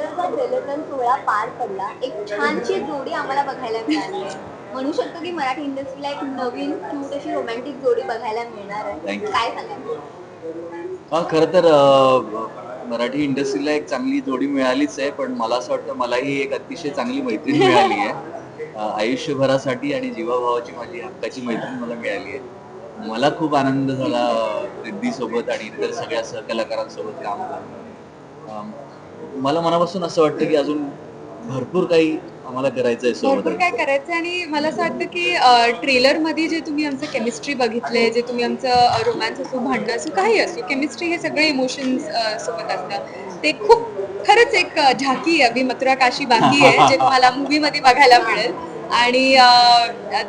सुंदरचा ट्रेलरन सोहळा पार पडला. एक छानशी जोडी आम्हाला बघायला मिळाली. आहे म्हणू शकतो की मराठी इंडस्ट्रीला एक नवीन क्यूट अशी रोमॅन्टिक जोडी बघायला मिळणार आहे. Thank you. काय सांगाल? हा खरं तर अं, मराठी इंडस्ट्रीला एक चांगली जोडी मिळालीच आहे पण मला असं वाटतं मलाही एक अतिशय चांगली मैत्रीण मिळाली आहे. अं, आयुष्यभरासाठी आणि जीवाभावाची माझी हक्काची मैत्रीण मला मिळाली आहे. मला खूप आनंद झाला रिद्धी सोबत आणि इतर सगळ्या सहकलाकारांसोबत काम करून मला मनापासून असं वाटतं की अजून भरपूर काही आम्हाला करायचं आहे भरपूर सोबत काय करायचं आणि मला असं वाटतं की ट्रेलरमध्ये जे तुम्ही आमचं केमिस्ट्री बघितले जे तुम्ही आमचं रोमॅन्स असो भांडणं असो काही असो केमिस्ट्री हे सगळे इमोशन्स सोबत असतात ते खूप खरंच एक अ, झाकी आहे अभि मथुरा काशी बाकी आहे जे तुम्हाला मूवी मध्ये बघायला मिळेल. आणि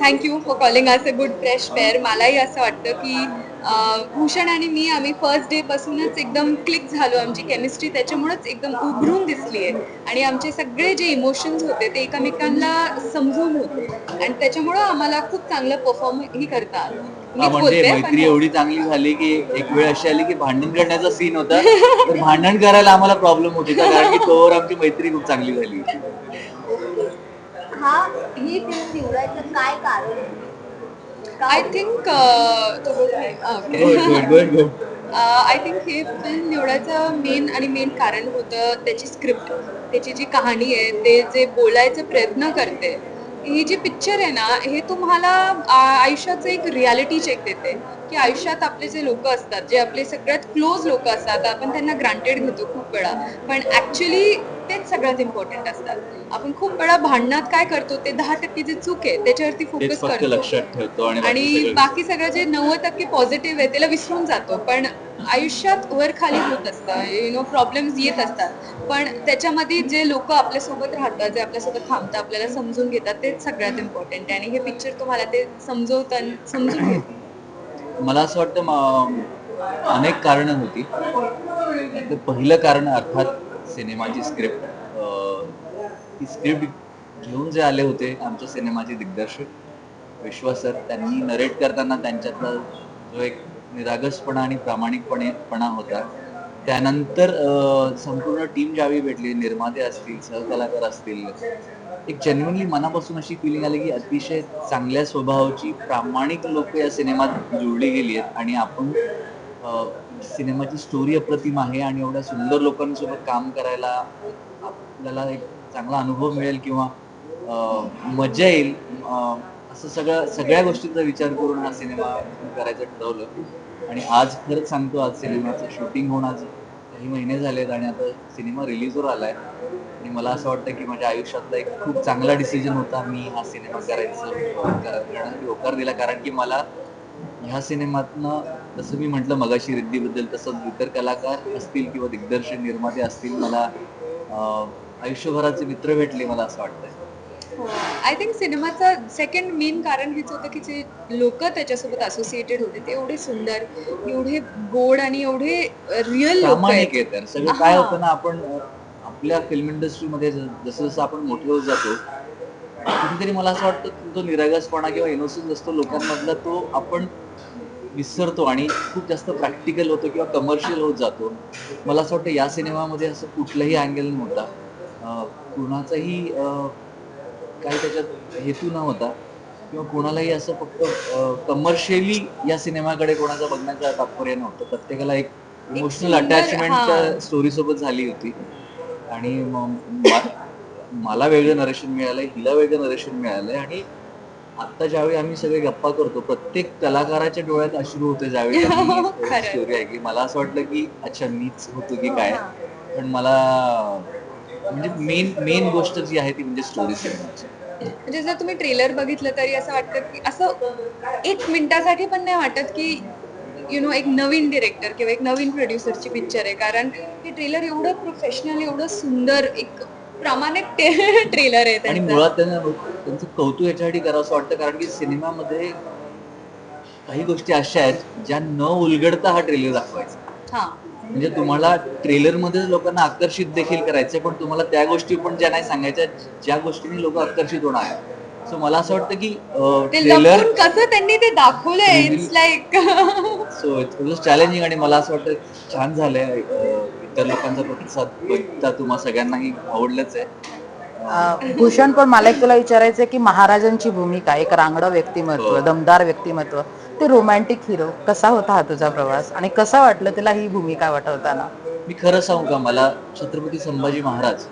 thank you for calling as a good fresh pair मलाही असं वाटतं की भूषण आणि मी आम्ही फर्स्ट डे पासूनच एकदम क्लिक झालो आमची केमिस्ट्री त्याच्यामुळेच एकदम उभरून दिसली आहे. आणि आमचे सगळे जे इमोशन्स होते ते एकमेकांना समजून होते. आणि त्याच्यामुळं आम्हाला खूप चांगलं परफॉर्म ही करता आलं हा मीच म्हणजे बोलते, पण मैत्री. एवढी चांगली झाली की एक वेळ अशी आली की भांडण करण्याचा सीन होता. तर भांडण करायला आम्हाला प्रॉब्लेम होत. होता कारण की तोवर आमची मैत्री खूप चांगली झाली हा ही फिल्म निवडायचं काय कारण? आहे? I think good I think हे फिल्म निवडायचं मेन आणि मेन कारण होतं त्याची स्क्रिप्ट त्याची जी कहाणी आहे ते जे बोलायचा प्रयत्न करते ही जी पिक्चर आहे ना हे तुम्हाला आयुष्याचं एक रियालिटी चेक देते. की आयुष्यात आपले जे लोक असतात जे आपले सगळ्यात क्लोज लोक असतात आपण त्यांना ग्रांटेड घेतो खूप वेळा. पण ऍक्च्युली तेच सगळ्यात इम्पॉर्टंट असतात आपण खूप वेळा भांडणात काय करतो ते दहा टक्के जे चूक आहे त्याच्यावरती फोकस फक्त करतो. लक्षात ठेवतो आणि बाकी आणि सगळं- बाकी सगळं जे नव्वद टक्के पॉझिटिव्ह आहे त्याला विसरून जातो. पण आयुष्यात वर खाली होत असतं. यु नो प्रॉब्लेम्स येत असतात. पण त्याच्यामध्ये जे लोक आपल्यासोबत राहतात जे आपल्यासोबत थांबतात आपल्याला समजून घेतात तेच सगळ्यात इम्पॉर्टंट आहे. आणि हे पिक्चर तुम्हाला ते समजवतं समजून घेतं. मला असं वाटतं म- अनेक कारणं होती. त्यातलं पहिलं कारण अर्थात सिनेमाची स्क्रिप्ट ती स्क्रिप्ट घेऊन जे आले होते आमच्या सिनेमाचे दिग्दर्शक विश्वास सर त्यांनी नरेट करताना त्यांच्यातला जो एक निरागसपणा आणि प्रामाणिकपणेपणा होता. त्यानंतर संपूर्ण टीम ज्यावेळी भेटली निर्माते असतील सहकलाकार असतील एक जेन्युनली मनापासून अशी फिलिंग आली की अतिशय चांगल्या स्वभावाची प्रामाणिक लोक या सिनेमात जुळली गेली आहेत आणि आपण सिनेमाची स्टोरी अप्रतिम आहे आणि एवढ्या सुंदर लोकांसोबत काम करायला आपल्याला एक चांगला अनुभव मिळेल किंवा मजा येईल. असं सगळं सगळ्या गोष्टींचा विचार करून हा सिनेमा करायचं ठरवलं. आणि आज खरंच सांगतो आज सिनेमाचं शूटिंग होऊन आज काही महिने झालेत आणि आता सिनेमा रिलीजवर आलाय. आणि मला असं वाटतं की माझ्या आयुष्यातला एक खूप चांगला डिसिजन होता मी हा सिनेमा करायचं होकार दिला. कारण की मला ह्या सिनेमातनं जसं मी म्हटलं मगाशी रिद्धीबद्दल तसंच इतर कलाकार असतील किंवा दिग्दर्शक निर्माते असतील मला आयुष्यभराचे मित्र भेटले मला असं वाटतंय. आय थिंक सिनेमाचं सेकंड मेन कारण हेच होतं की जे लोक त्याच्यासोबत असोसिएटेड होते ते एवढे सुंदर एवढे गोड आणि एवढे रिअल लोक तर सगळं काय हा. होतं ना आपण आपल्या फिल्म इंडस्ट्रीमध्ये जसं जसं आपण मोठे होत जातो कुठेतरी मला असं वाटतं तो निरागसपणा किंवा इनोसन्स असतो लोकांमधला तो आपण विसरतो आणि खूप जास्त प्रॅक्टिकल होतो किंवा कमर्शियल होत जातो. मला असं वाटतं या सिनेमामध्ये असं कुठलाही अँगल नव्हता. कुणाचाही काही त्याच्यात हेतू न होता किंवा कोणालाही असं फक्त कमर्शियली या सिनेमाकडे कोणाचा बघण्याचा तात्पर्य नव्हतं. प्रत्येकाला एक इमोशनल अटॅचमेंट स्टोरी सोबत झाली होती. आणि मला वेगळं नरेशन मिळालंय हिला वेगळं नरेशन मिळालंय आणि आता ज्यावेळी आम्ही सगळे गप्पा करतो प्रत्येक कलाकाराच्या डोळ्यात अश्रू होते ज्यावेळी. स्टोरी आहे की मला असं वाटलं की अच्छा मीच होतो की काय? पण मला म्हणजे मेन मेन गोष्ट जी आहे ती म्हणजे स्टोरी म्हणजे जर तुम्ही ट्रेलर बघितलं तरी असं वाटतं की असं एक मिनिटासाठी पण नाही वाटत की यु नो एक नवीन डिरेक्टर किंवा एक नवीन प्रोड्युसरची पिक्चर आहे. कारण हे ट्रेलर एवढं प्रोफेशनल एवढं सुंदर एक प्रामाणिक ट्रेलर आहे आणि त्यांचं. मुळात त्यांना त्यांचं कौतुक याच्यासाठी करावं असं वाटतं कारण की सिनेमामध्ये काही गोष्टी अशा आहेत ज्या न उलगडता हा ट्रेलर दाखवायचा. हा. म्हणजे तुम्हाला ट्रेलरमध्ये लोकांना आकर्षित देखील करायचंय पण तुम्हाला त्या गोष्टी पण ज्या नाही सांगायच्या ज्या गोष्टींनी लोक आकर्षित होणार सो मला असं वाटतं की ते ट्रेलर लपून कसं त्यांनी ते दाखवलंय it's like so it was challenging आणि मला असं वाटतं छान झालंय अं, इतर लोकांचा प्रतिसाद बघता तुम्हा सगळ्यांनाही आवडलंच आहे. भूषण पण मला एक तुला विचारायचं की महाराजांची भूमिका एक रांगडं व्यक्तिमत्व हो. दमदार व्यक्तिमत्व ते रोमॅन्टिक हिरो कसा होता हा तुझा प्रवास? आणि कसा वाटलं तुला ही भूमिका वाटवताना? मी खरं सांगू का मला छत्रपती संभाजी महाराज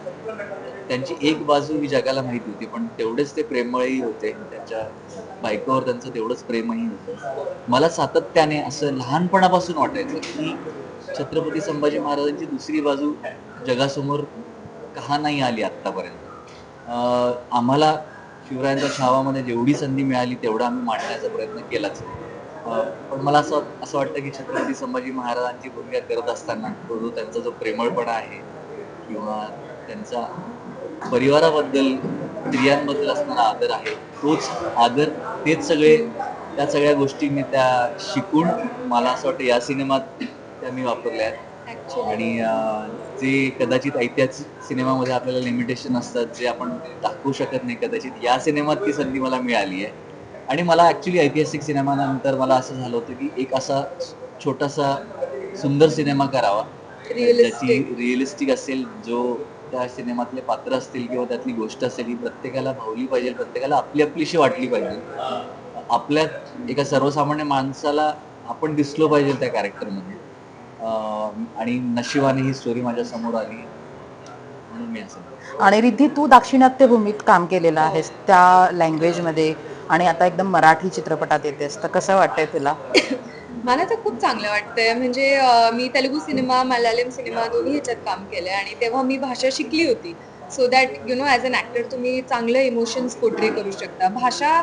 त्यांची एक बाजू ही जगाला माहिती होती पण तेवढेच ते प्रेमळही होते. त्यांच्या बायकोवर त्यांचं तेवढंच प्रेमही होतं. मला सातत्याने असं लहानपणापासून वाटायचं की छत्रपती संभाजी महाराजांची दुसरी बाजू जगासमोर का नाही आली आत्तापर्यंत. आम्हाला शिवरायांच्या छावामध्ये जेवढी संधी मिळाली तेवढा आम्ही मांडण्याचा प्रयत्न केलाच. पण मला असं असं वाटतं की छत्रपती संभाजी महाराजांची भूमिका करत असताना तो जो त्यांचा जो प्रेमळपणा आहे किंवा त्यांचा परिवाराबद्दल स्त्रियांबद्दल असणारा आदर आहे तोच आदर तेच सगळे त्या सगळ्या गोष्टींनी त्या शिकून मला असं वाटतं या सिनेमात त्या मी वापरल्या आहेत. आणि जे कदाचित ऐतिहासिक सिनेमामध्ये आपल्याला लिमिटेशन असतात जे आपण दाखवू शकत नाही कदाचित या सिनेमात ती संधी मला मिळाली आहे. आणि मला ऍक्च्युली ऐतिहासिक सिनेमानंतर मला असं झालं होतं की एक असा छोटासा सुंदर सिनेमा करावा. Realistic. रिअलिस्टिक असेल जो त्या सिनेमातले पात्र असतील किंवा त्यातली गोष्ट असेल ही प्रत्येकाला भावली पाहिजे प्रत्येकाला आपली आपलीशी वाटली पाहिजे. आपल्यात एका सर्वसामान्य माणसाला आपण दिसलो पाहिजे त्या कॅरेक्टरमध्ये आणि नशिबाने ही स्टोरी माझ्यासमोर आली. म्हणून मी असं. आणि रिद्धी तू दाक्षिणात्य भूमीत काम केलेलं आहेस त्या लँग्वेजमध्ये आणि आता एकदम मराठी चित्रपटात येतेस. तर कसं वाटतंय तुला? मला तर खूप चांगलं वाटतंय. म्हणजे मी तेलुगू सिनेमा मल्याळम सिनेमा दोन्ही ह्याच्यात काम केलंय आणि तेव्हा मी भाषा शिकली होती. So that you know as an actor तुम्ही चांगलं इमोशन्स पोर्ट्रे करू शकता. भाषा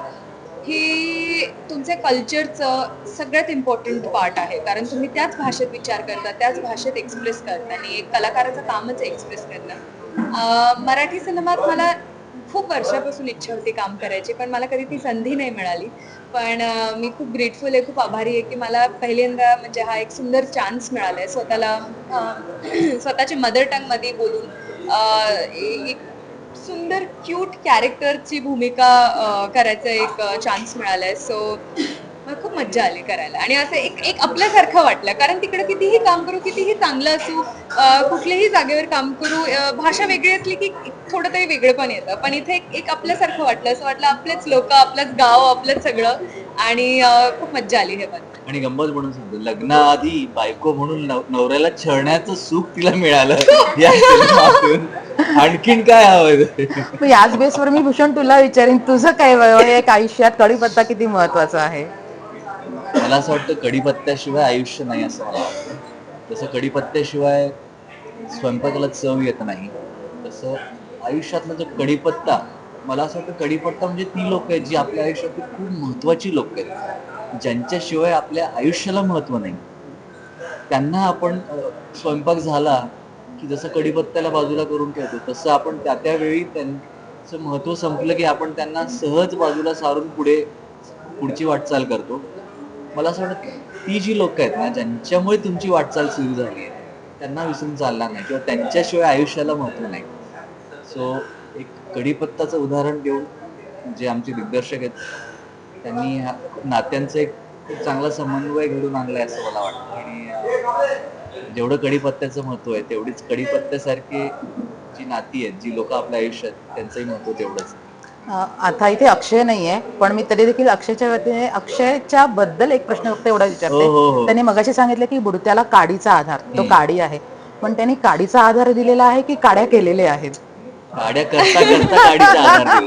ही तुमच्या कल्चरचं सगळ्यात इम्पॉर्टंट पार्ट आहे. कारण तुम्ही त्याच भाषेत विचार करता त्याच भाषेत एक्सप्रेस करता आणि एक कलाकाराचं कामच एक्सप्रेस करणं मराठी सिनेमात मला खूप वर्षापासून इच्छा होती काम करायची पण मला कधी ती संधी नाही मिळाली. पण मी खूप ग्रेटफुल आहे खूप आभारी आहे की मला पहिल्यांदा म्हणजे हा एक सुंदर चान्स मिळाला आहे स्वतःला स्वतःच्या मदर टंगमध्ये बोलून एक खूप सुंदर क्यूट कॅरेक्टरची भूमिका करायचा एक चान्स मिळाला आहे सो मला खूप मज्जा आली करायला. आणि असं एक एक आपल्यासारखं वाटलं. कारण तिकडे कितीही काम करू कितीही चांगलं असू कुठल्याही जागेवर काम करू भाषा वेगळी असली की थोडं तरी वेगळं पण येतं. पण इथे एक एक आपल्यासारखं वाटलं असं वाटलं आपलेच लोक आपलंच गाव आपलंच सगळं आणि अं, खूप मज्जा आली हे पण. आणि गंमत म्हणून सांगतो लग्नाआधी बायको म्हणून नव- नवऱ्याला छळण्याचं सुख तिला मिळालं या आणखीन काय हवं याच बेसवर मी भूषण तुला विचारीन तुझं काय वैवाहिक आयुष्यात कडीपत्ता किती महत्त्वाचा आहे? मला असं वाटतं कडीपत्त्याशिवाय आयुष्य नाही असं मला वाटतं. जसं कडीपत्त्याशिवाय स्वयंपाकाला चव येत नाही. तसं आयुष्यातला जो कढीपत्ता मला असं वाटतं कढीपत्ता म्हणजे ती लोक आहेत जी आपल्या आयुष्यातली खूप महत्वाची लोक आहेत. ज्यांच्याशिवाय आपल्या आयुष्याला महत्त्व नाही. त्यांना आपण स्वयंपाक झाला की जसं कडीपत्त्याला बाजूला करून ठेवतो तसं आपण त्या त्यावेळी त्यांचं महत्त्व संपलं की आपण त्यांना सहज बाजूला सारून पुढे पुढची वाटचाल करतो. मला असं वाटतं ती जी लोक आहेत ना ज्यांच्यामुळे तुमची वाटचाल सुरू झाली आहे त्यांना विसरून चालणार नाही किंवा त्यांच्याशिवाय आयुष्याला महत्त्व नाही सो एक कढीपत्ताचं उदाहरण देऊन जे आमचे दिग्दर्शक आहेत त्यांनी नात्यांचं एक खूप चांगला समन्वय घडून आणलाय असं मला वाटतं आणि जेवढं कढीपत्त्याचं महत्त्व आहे तेवढीच कढीपत्त्यासारखी जी नाती आहेत जी लोक आपल्या आयुष्यात त्यांचंही महत्त्व तेवढंच आहे. आता इथे अक्षय नाहीये पण मी तरी देखील अक्षयच्या वतीने अक्षयच्या बद्दल एक प्रश्न फक्त एवढा हो, हो, विचारते हो. त्यांनी मगाशी सांगितलं की बुडत्याला काडीचा आधार तो. काडी आहे. पण त्यांनी काडीचा आधार दिलेला आहे की काड्या केलेल्या आहेत? गाड्या करता करता गाडीचा आधार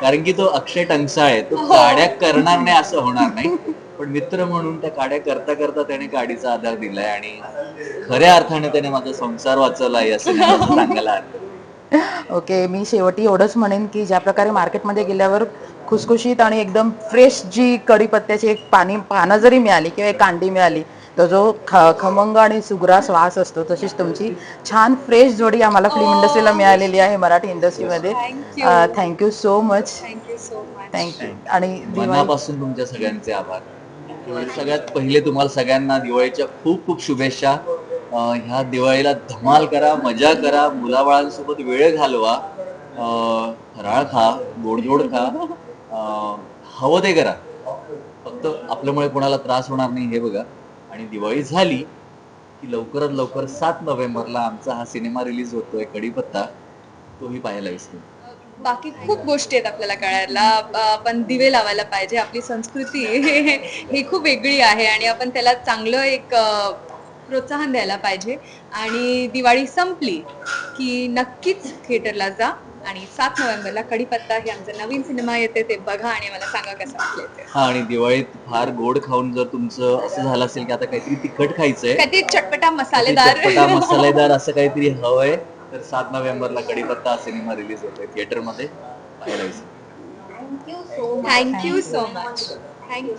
कारण की तो अक्षय टंकसाळ आहे. तो गाड्या करणार नाही असं होणार नाही. पण मित्र म्हणून त्या गाड्या करता करता त्याने गाडीचा आधार दिलाय आणि खऱ्या अर्थाने त्याने माझा संसार वाचवला आहे असं मला सांगायला हरकत ओके मी शेवटी एवढंच म्हणेन की ज्या प्रकारे मार्केटमध्ये गेल्यावर खुसखुशीत आणि एकदम फ्रेश जी कढीपत्त्याची एक पाणी पानं जरी मिळाली किंवा एक कांडी मिळाली तो जो ख खमंग आणि सुग्रास वास असतो तशीच तुमची छान फ्रेश जोडी आम्हाला फिल्म इंडस्ट्रीला मिळालेली आहे मराठी इंडस्ट्रीमध्ये. Thank you so much thank you so much thank you आणि तुमच्या सगळ्यांचे आभार. सगळ्यात पहिले तुम्हाला सगळ्यांना दिवाळीच्या खूप खूप शुभेच्छा. ह्या दिवाळीला धमाल करा मजा करा मुलाबाळांसोबत वेळ घालवा फराळ खा गोडधोड खा हवं ते करा. फक्त आपल्यामुळे कोणाला त्रास होणार नाही हे बघा. आणि दिवाळी झाली की लवकरात लवकर सात नोव्हेंबरला आमचा हा सिनेमा रिलीज होतोय कडीपत्ता. तोही पाहायला विसरू बाकी खूप गोष्टी आहेत आपल्याला कळायला. आपण दिवे लावायला पाहिजे आपली संस्कृती ही खूप वेगळी आहे आणि आपण त्याला चांगलं एक प्रोत्साहन द्यायला पाहिजे. आणि दिवाळी संपली की नक्कीच थिएटरला जा आणि सात नोव्हेंबरला कडीपत्ता हे आमचा नवीन सिनेमा येते ते बघा आणि मला सांगा कसं वाटलं ते. हा आणि दिवाळीत फार गोड खाऊन जर तुमचं असं झालं असेल की आता काहीतरी तिखट खायचंय काहीतरी चटपटा मसालेदार. चटपटा मसालेदार असं काहीतरी हवंय तर सात नोव्हेंबरला कडीपत्ता हा सिनेमा रिलीज होतोय थिएटरमध्ये. पाहायला विसरू thank you so much thank you so much thank you